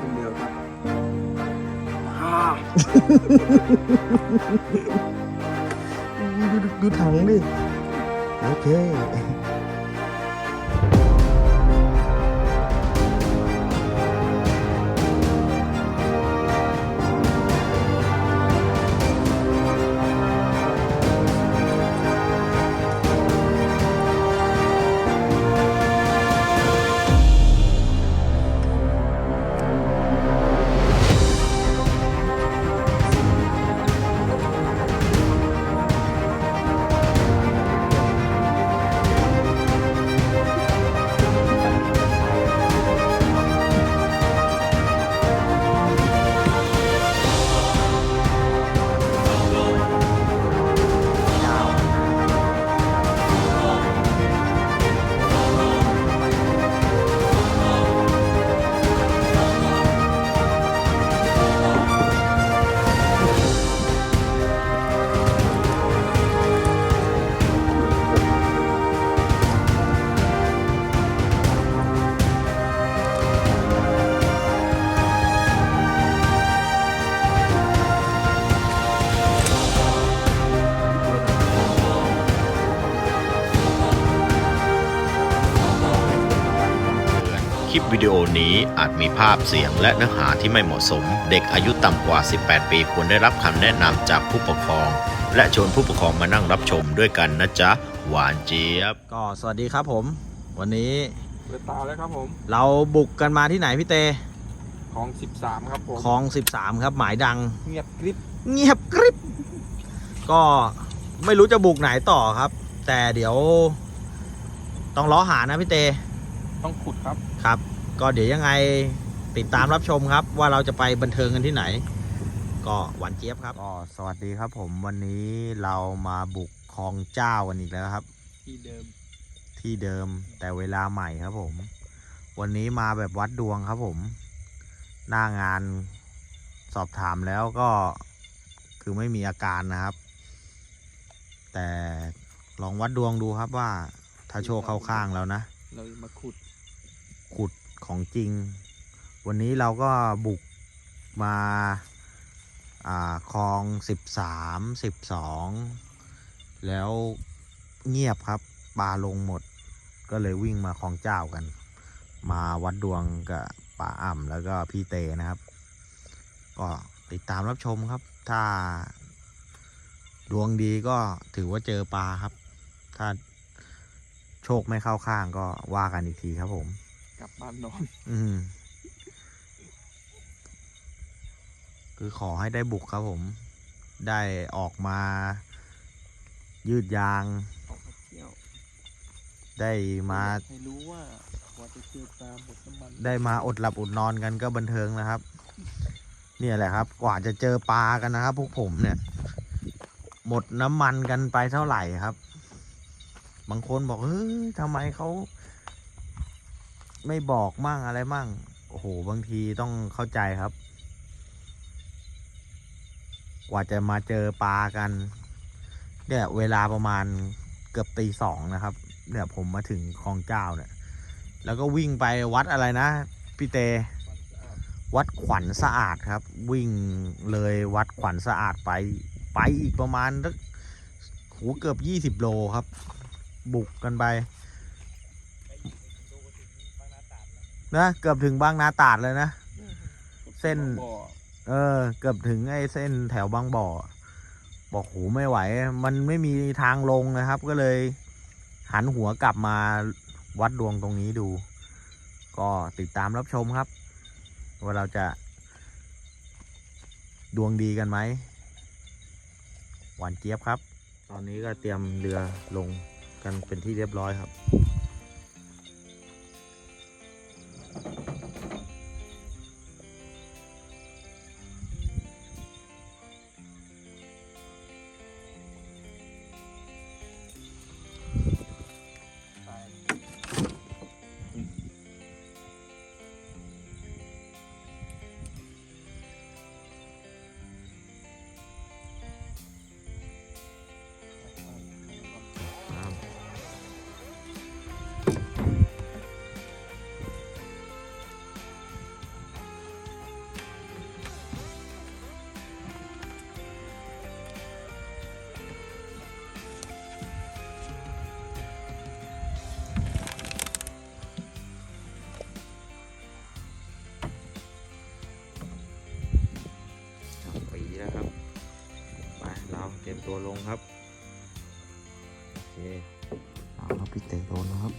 คนเดียวครับฮ่าดูดูถังดิ โอเค ลิปวิดีโอนี้อาจมีภาพเสียงและเนื้อหาที่ไม่เหมาะสม เด็กอายุต่ำกว่า 18 ปีควรได้รับคำแนะนำจากผู้ปกครอง และชวนผู้ปกครองมานั่งรับชมด้วยกันนะจ๊ะ หวานเจี๊ยบ ก็สวัสดีครับผม วันนี้เปิดตาแล้วครับผมเราบุกกันมาที่ไหนพี่เตของ 13 ครับผมคลอง 13 ครับหมายดัง เงียบกริบเงียบกริบ ก็ไม่รู้จะบุกไหนต่อครับ แต่เดี๋ยว ต้องล้อหานะพี่เต ต้องขุดครับ ครับ ก็เดี๋ยวยังไงติดตามรับชมครับ ว่าเราจะไปบันเทิงกันที่ไหน ก็หวานเจี๊ยบครับก็สวัสดีครับผมวันนี้เรามาบุกคลองเจ้ากันอีกแล้วครับ ที่เดิมที่เดิมแต่เวลาใหม่ครับผม วันนี้มาแบบวัดดวงครับผม หน้างานสอบถามแล้วก็คือไม่มีอาการนะครับ แต่ลองวัดดวงดูครับว่า ถ้าโชคเข้าข้างแล้วนะ เรามาขุด ของจริง วันนี้เราก็บุกมาคลองสิบสามสิบสองแล้วเงียบครับปลาลงหมด ก็เลยวิ่งมาคลองเจ้ากัน มาวัดดวงกับป่าอ่ำแล้วก็พี่เตนะครับ ก็ติดตามรับชมครับ ถ้า ดวงดีก็ถือว่าเจอปลาครับ ถ้าโชคไม่เข้าข้างก็ว่ากันอีกทีครับผม กลับบ้านนอน อืม คือขอให้ได้บุกครับผม ได้ออกมา ยืดยาง ออกมาเที่ยวได้มา ให้รู้ว่ากว่าจะเจอปลาหมดน้ำมันได้มาอดหลับอดนอนกันก็บันเทิงนะครับ เนี่ยแหละครับ กว่าจะเจอปลากันนะครับ พวกผมเนี่ย หมดน้ำมันกันไปเท่าไหร่ครับ บางคนบอกเฮ้ยทำไมเขา ไม่บอกมั่งอะไรมั่ง โอ้โห บางทีต้องเข้าใจครับ กว่าจะมาเจอปลากัน เนี่ย เวลาประมาณเกือบตีสองนะครับ เนี่ยผมมาถึงคลองเจ้าเนี่ย แล้วก็วิ่งไปวัดอะไรนะพี่เต วัดขวัญสะอาดครับ วิ่งเลยวัดขวัญสะอาดไป ไปอีกประมาณสักโหเกือบยี่สิบโลครับ บุกกันไป นะเกือบถึงบางนาตราดเลยนะ เส้น บ่อเออ เกือบถึงไอ้เส้นแถวบางบ่อ บอกโหไม่ไหว มันไม่มีทางลงนะครับ ก็เลย หันหัวกลับมาวัดดวงตรงนี้ดู ก็ติดตามรับชมครับ ว่าเราจะ ดวงดีกันไหมหวานเจี๊ยบครับ ตอนนี้ก็เตรียมเรือลงกันเป็นที่เรียบร้อยครับ ลงครับ โอเคเอาครับพี่เตะโดนนะครับ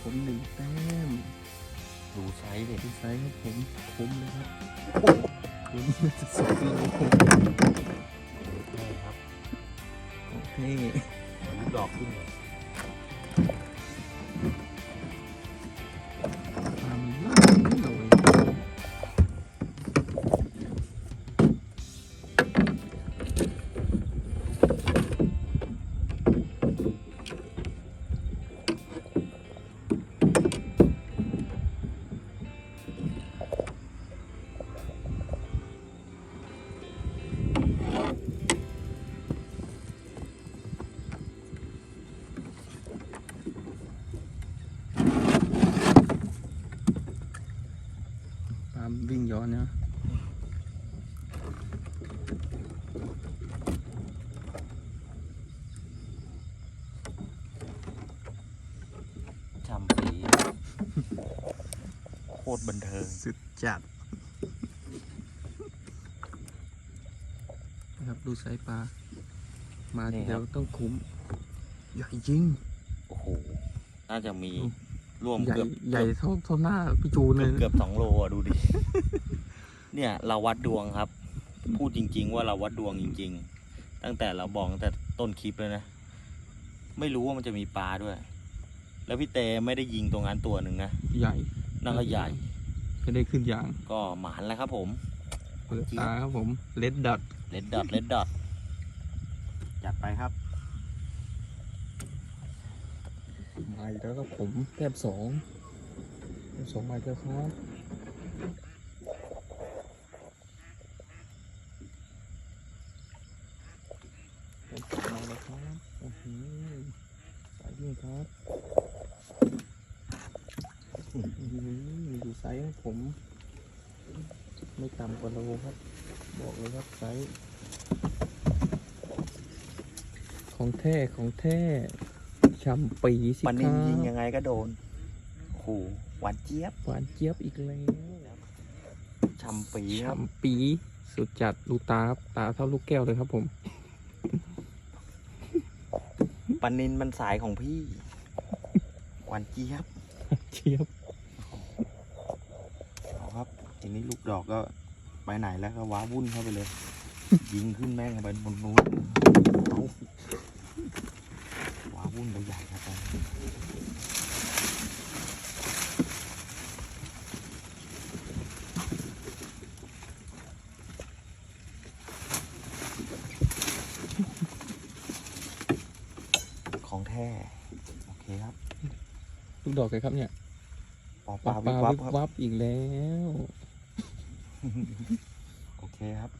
ครับผมหนึ่งแต้มดูไซส์เด็กดีไซน์ครับผมคุ้มเลยครับคุ้มสุดๆเลยครับครับโอเคลูกดอกขึ้นเลย ตรบันเทิงสุดจัดนะครับดูสายปลา มาทีเดียวต้องคุ้ม ใหญ่จริง โอ้โห น่าจะมีอืมร่วมใหญ่เกือบใหญ่เท่าเท่าหน้าพี่จูนเลยเกือบสองโลอะดูดิ เนี่ยเราวัดดวงครับ พูดจริง ๆ ว่าเราวัดดวงจริง ๆ ตั้งแต่เราบอกตั้งแต่ต้นคลิปเลยนะ ไม่รู้ว่ามันจะมีปลาด้วย แล้วพี่เตไม่ได้ยิงตรงนั้นตัวหนึ่งนะ ใหญ่ นั่นก็ใหญ่จะได้ขึ้นยาง ก็หมานแล้วครับผมเปิดตาครับผมเลดดัดเลดดอทเลดดอทจัดไปครับมาอีกแล้วครับผมแต้มสองแต้มสองมาอีกแล้วครับแต้มสองมาแล้วครับโอ้โหสายวิ่งครับ อื้อหือดูไซส์ของผม ไม่ต่ำกว่าโลครับ บอกเลยครับไซส์ของแท้ของแท้ชัมปีสิปันคนิรันยิงบยังไงก็โดนโอ้โหหวานเจี๊ยบหวานเจี๊ยบอีกแล้วชำปีคชัรับมปีสุดจัดดูตาครับตาเท่าลูกแก้วเลยครับผมปันนินมันสายของพี่หวานเจี๊ยบเจี๊ยบเอาครับที นี้ลูกดอกก็ไปไหนแล้วก็ว้าวุ่นเข้าไปเลย ยิงขึ้นแม่งไปบนนู้นเอาว้าวุ่นไปใหญ่ครับตอนนี้ของแท้โอเคครับ ลูกดอกเลยครับเนี่ย ปอปปลาลาปวิลาบวับวิบครับ วับอีกแล้ว โอเคครับ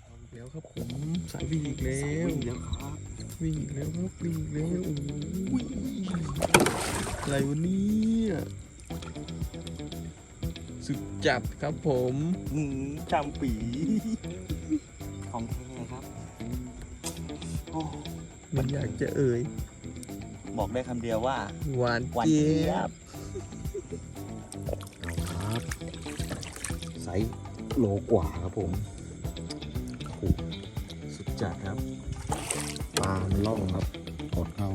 เอาอีกแล้วครับผมสายวิ่งอีกแล้ววิ่งแล้วครับวิ่งอีกแล้วครับวิ่งอีกแล้วโอ้ยอะไรวะเนี่ยสุดจัดครับผมหืมจำปีของแท้ครับโอ้มันอยากจะเอ่ย บอกได้คำเดียวว่า หวานหวานเจี๊เจี๊ยยบบเอาครับไซส์ โลกว่าครับผมโอ้โหสุดจัดครับ ปลามันล่องครับ กดเข้า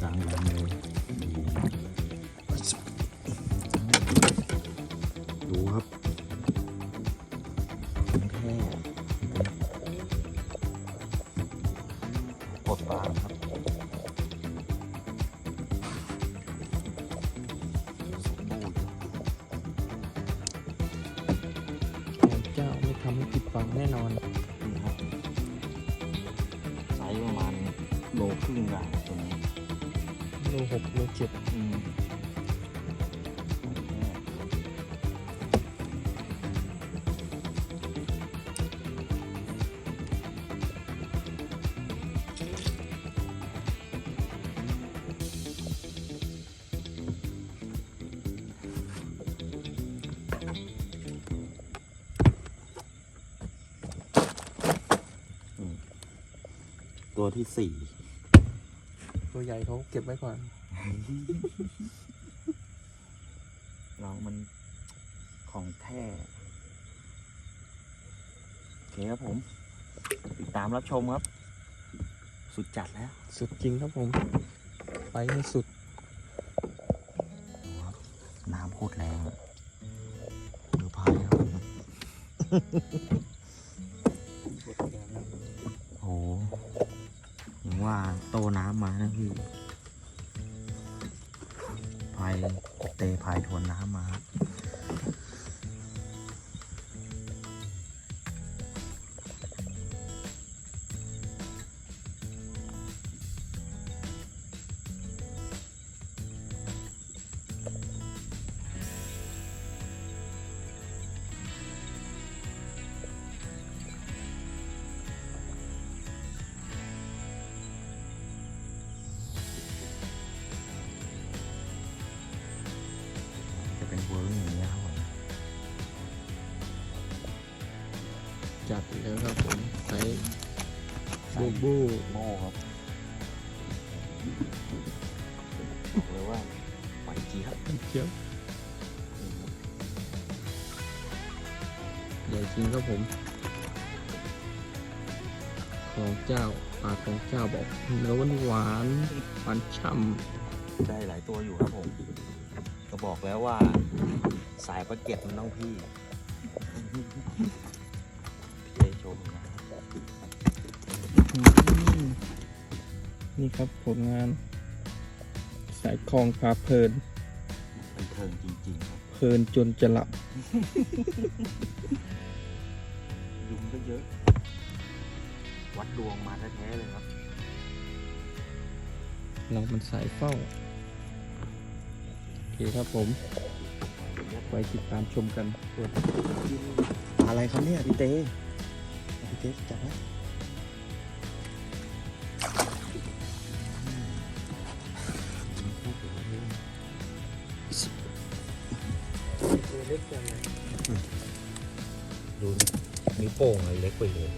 กลางลำเลย ตัวที่สี่ตัวใหญ่เขาเก็บไว้ก่อน เรามันของแท้โอเคครับผม ติดตามรับชมครับ สุดจัดแล้ว สุดจริงครับผม ไปให้สุด น้ำโคตรแรงอะมือพายครับ ว่าโตน้ำมานะพี่พายเตะพายทวนน้ำมา จัดแล้วครับผมใส่บูบูโม่ครับบอกเลยว่าไหวจริงครับเขียวใหญ่จริงครับผม ของเจ้าปากของเจ้าบอกเนื้อหวานหวานหวานฉ่ได้หลายตัวอยู่ครับผม ก็บอกแล้วว่า สายประเก็บมันต้องพี่พี่ ครับผลงาน สายคลองพาเพลินบันเทิงจริงๆครับ เพลินจนจะหลับ ยุงก็เยอะ วัดดวงมาแท้ๆเลยครับ เรามันสายเฝ้า โอเคครับผมไว้ติดตามชมกันส่วนอะไรครับเนี่ยพี่เต้พี่เต้จับไหม โป้งอะไรเล็กไปเลย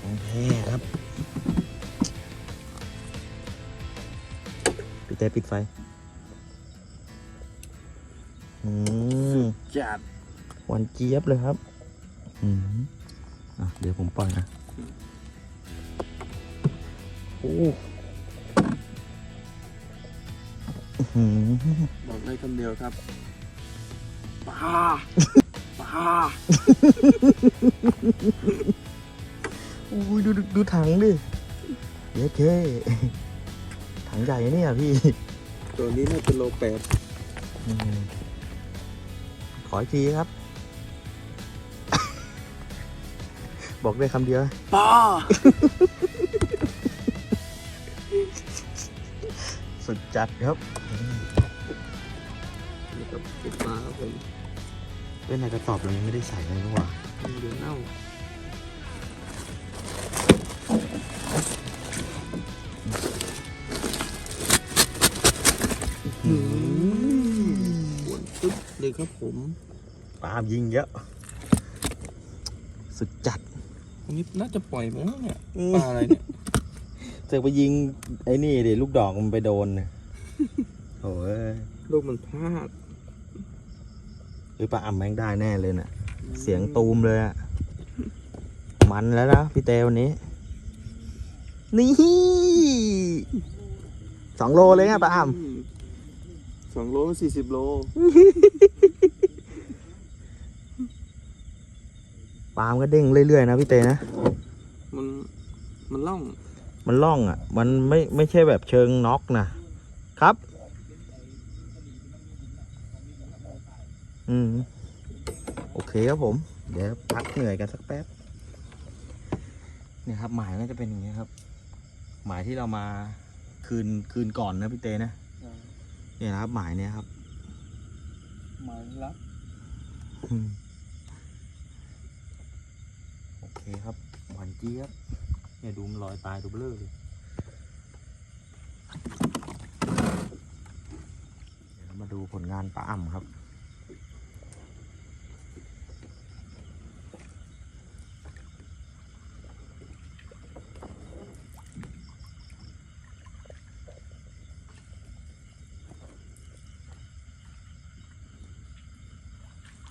ของแท้ครับพี่เต้ปิดไฟ อืมจัดหวานเจี๊ยบเลยครับ อืมอะ เดี๋ยวผมปล่อยนะ โอ้อื้อหือบอกได้คำเดียวครับปลาปลาโอ้ยดูดูดูถังดิเย้เท่ถังใหญ่เนี่ยพี่ ตัวนี้น่าจะโลแปดอืมขออีกทีครับ บอกได้คำเดียวปลา สุดจัดครับนี่ครับเป็นปลาครับผมเป็นในกระสอบเรายังไม่ได้ใส่เลยนี่หว่าเดือนเน่าหืมหวนปึ๊บเลยครับผมปาล์มยิงเยอะ สุดจัดอันนี้น่าจะปล่อยไปแล้วเนี่ยปลาอะไรเนี่ย เจอไปยิงไอ้นี่ดิลูกดอกมันไปโดนเนี่ยโอ้ยลูกมันพลาด หรือปลาอ่ำแม่งได้แน่เลยน่ะ เสียงตูมเลยอะมันแล้วนะพี่เตวันนี้ นี่สองโลเลยไงปลาอ่ำสองโลสี่สิบโล ปลามนก็เด้งเรื่อยๆนะพี่เตนะ มัน มันล่อง มันล่องอะ มันไม่ไม่ใช่แบบเชิงน็อกนะครับ อืม โอเคครับผม เดี๋ยวพักเหนื่อยกันสักแป๊บเนี่ยครับหมายก็จะเป็นอย่างนี้ยครับ หมายที่เรามาคืนคืนก่อนนะพี่เต้นะเนี่ยนะครับ หมายเนี่ยครับ หมายรับอืมโอเคครับหวานเจี๊ยบ เนี่ยดูมันลอยตายดูเบลอเลยมาดูผลงานป้าอ่ำครับ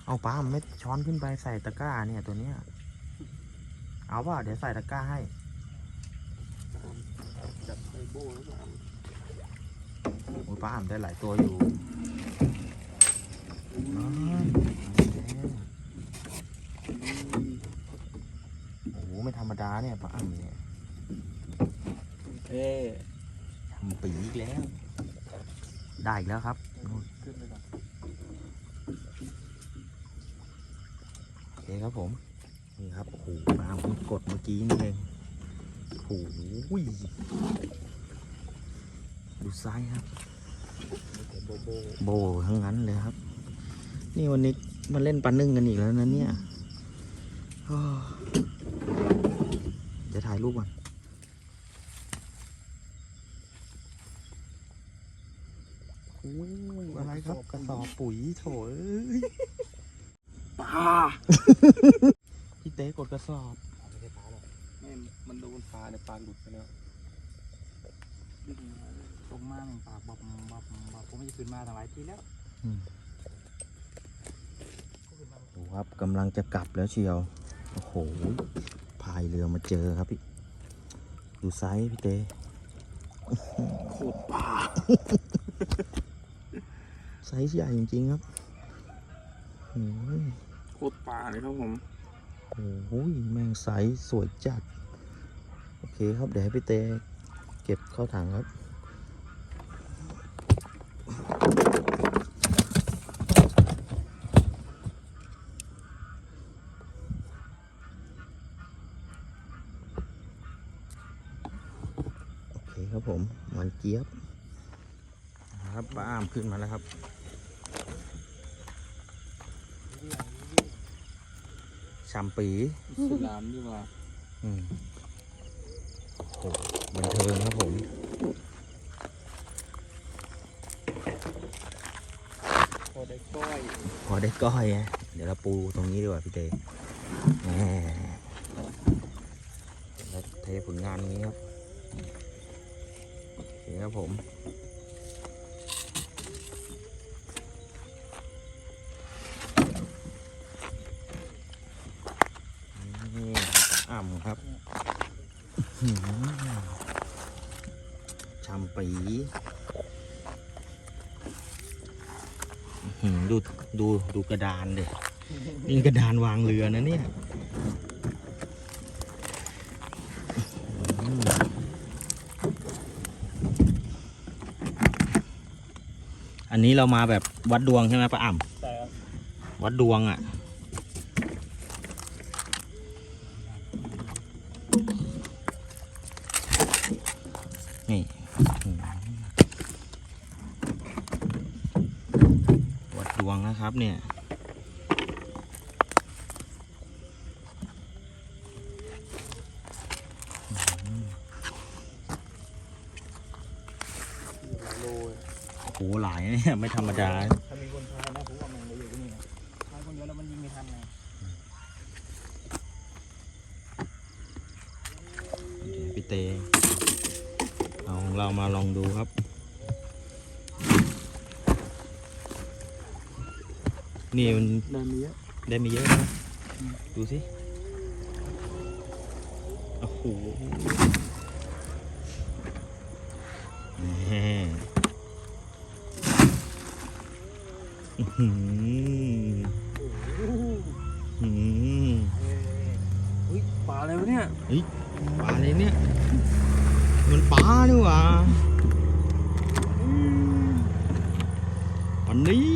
เอาป้าอ่ำไม่ช้อนขึ้นไปใส่ตะกร้าเนี่ยตัวเนี้ย เอาเปล่าเดี๋ยวใส่ตะกร้าให้ โบ้หรือเปล่าโอ้ยป้าอ่ำได้หลายตัวอยู่น้อยโอ้โหไม่ธรรมดาเนี่ยป้าอ่ำเนี่ยเอ๊ะทำปีอีกแล้ว ได้อีกแล้วครับนู่นขึ้นไปก่อนโอเคครับผม นี่ครับ โอ้โหป้าอ่ำเพิ่งกดเมื่อกี้นี่เองโอ้โห ดูไซส์ครับโบโบโบทั้งนั้นเลยครับ นี่วันนี้มาเล่นปลานึ่งกันอีกแล้วนะเนี่ยโอ้เดี๋ยวถ่ายรูปก่อนโอ้อะไรครับกระสอบปุ๋ยโถเอ้ยปลาพี่เต้กดกระสอบไม่ใช่ปลาหรอกไม่มันโดนปลาเนี่ยปลาหลุดไปแล้วดึ งมาเลยตรงมากปากบอบบอบบอกผมไม่จะขึ้นมาตั้งหลายทีแล้วดูครับกำลังจะกลับแล้วเชียว โอ้โห พายเรือมาเจอครับพี่ ดูไซส์พี่เต้โคตรปลาไซส์ใหญ่จริงๆครับโอ้ยโคตรปลาเลยครับผมโอ้ยแมงไซส์สวยจัด โอเคครับ เดี๋ยวให้พี่เตเก็บเข้าถังครับ โอเคครับผมมันเจี๊ยบนะครับป้าอ้ามขึ้นมาแล้วครับชัมปีสลามดีกว่าอืมโอ้โหบันเทิงครับผมพอได้ก้อยพอได้ก้อยไงเดี๋ยวเราปูตรงนี้ดีกว่าพี่เตแหมแล้วเทผลงานนี้ครับโอเครับผม นี่อ่ำครับชำปีดู ดู ดูกระดานเด็นี่กระดานวางเรือนะเนี่ยอื้อหืออั นนี้เรามาแบบวัดดวงใช่ไหมป้าอ่ำวัดดวงอะ นี่วัดดวงนะครับเนี่ย หลายโลเลย โอ้โหหลายเนี่ยไม่ธรรมดา ถ้ามีคนพายนะผมว่ามันจะอยู่ที่นี่นะพายคนเดียวแล้วมันยิงไม่ทันไงพี่เตเอาของเรามาลองดูครับ นี่มันได้มีเยอะได้ม่เยอะนะดูสิ โอ้โห นี้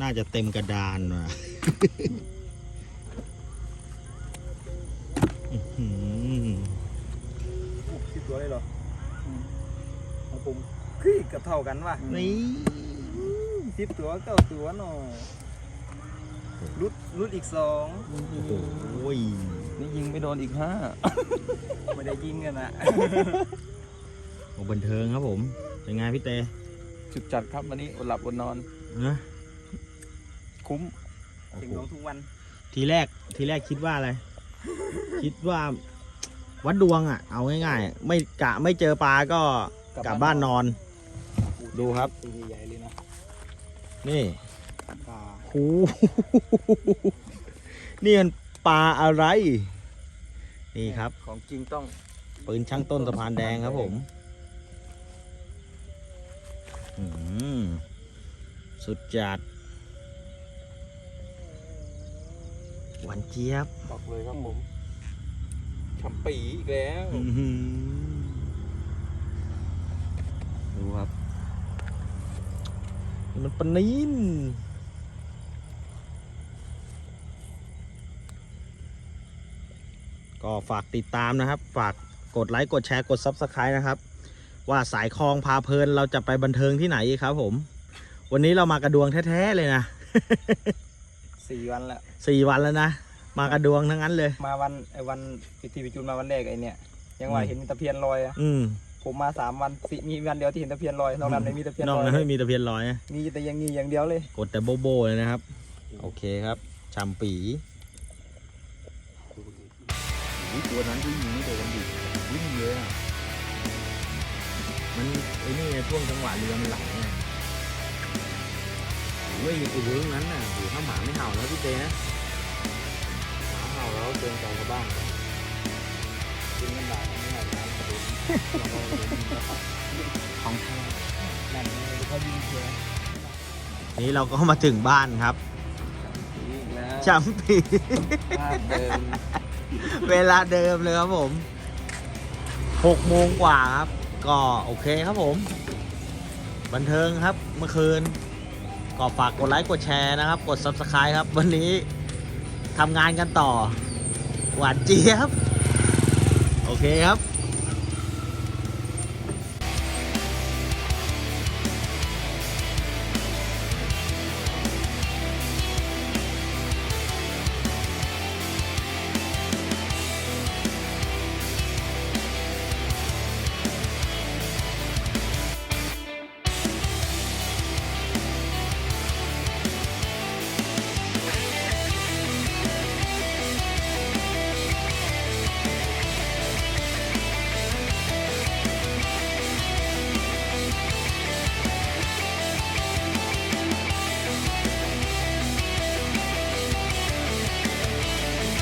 น่าจะเต็มกระดานว่ะ เท่ากันว่ะนี่สิบตัวเก้าตัวหน่อยรุดรุดอีกสองโอ้ยนี่ยิงไม่โดนอีกห้าไม่ได้ยิงกันนะโอ้บันเทิงครับผมเป็นไงพี่เตจุดจัดครับวันนี้อดหลับอดนอนนะคุ้มโอ้ถึงโหลงทุกวัน ทีแรกทีแรกคิดว่าอะไร คิดว่าวัดดวงอะ เอาง่ายๆ ไม่กะไม่เจอปลาก็กลับบ้านนอน ดูครับตัวใหญ่ๆเลยนะ นี่ปลาหูนี่มันปลาอะไร นี่ครับ ของจริงต้องปืนช่างต้นสะพานแดงครับผมอืมสุดจัดหวานเจี๊ยบบอกเลยครับผมฉ่ำปีอีกแล้วอื้อหือดูครับนี่ มันปลานินก็ฝากติดตามนะครับ ฝากกดไลค์กดแชร์กด Subscribe นะครับ ว่าสายคลองพาเพลินเราจะไปบันเทิงที่ไหนอีกครับผม วันนี้เรามากระดวงแท้ๆเลยนะสี่วันแล้วสี่วันแล้วนะ มากระดวงทั้งนั้นเลย มาวันไอ้วันพิธีพิจูนมาวันแรกไอ้เนี่ย ยังว่าอืมเห็นมีตะเพียนลอยอะอืม ผมมาสามวันสิมีวันเดียวที่เห็นตะเพียนลอยนอกนั้นไม่มีตะเพียนนลอกอยนั้นไม่มีตะเพียนลอยนะมีแต่อยังงี้อย่างเดียวเลย กดแต่โบโบเลยนะครับ โอเคครับชามปีตัวนั้นก็ยิงไม่โดนดิวิ่งเยอะอะมันไอ้นี่ไงช่วงจังหวะเรือมันไหลไงโอ้ยไอ้เวิร์กนั้นน่ะโหถ้าหมาไม่เห่าแล้วพี่เต้นะหมาเห่าแล้วเกินใจชาวบ้านกินกันหลายไม่หลายร้าน ของแท้นั่นเลยเขายิงเชียร์นี่เราก็มาถึงบ้านครับอีกแล้วชามปีภาพเดิมเวลาเดิมเลยครับผมหกโมงกว่าครับ ก็โอเคครับผม บันเทิงครับเมื่อคืน ก็ฝากกดไลค์กดแชร์นะครับ กด subscribe ครับ วันนี้ทำงานกันต่อ หวานเจี๊ยบ โอเคครับ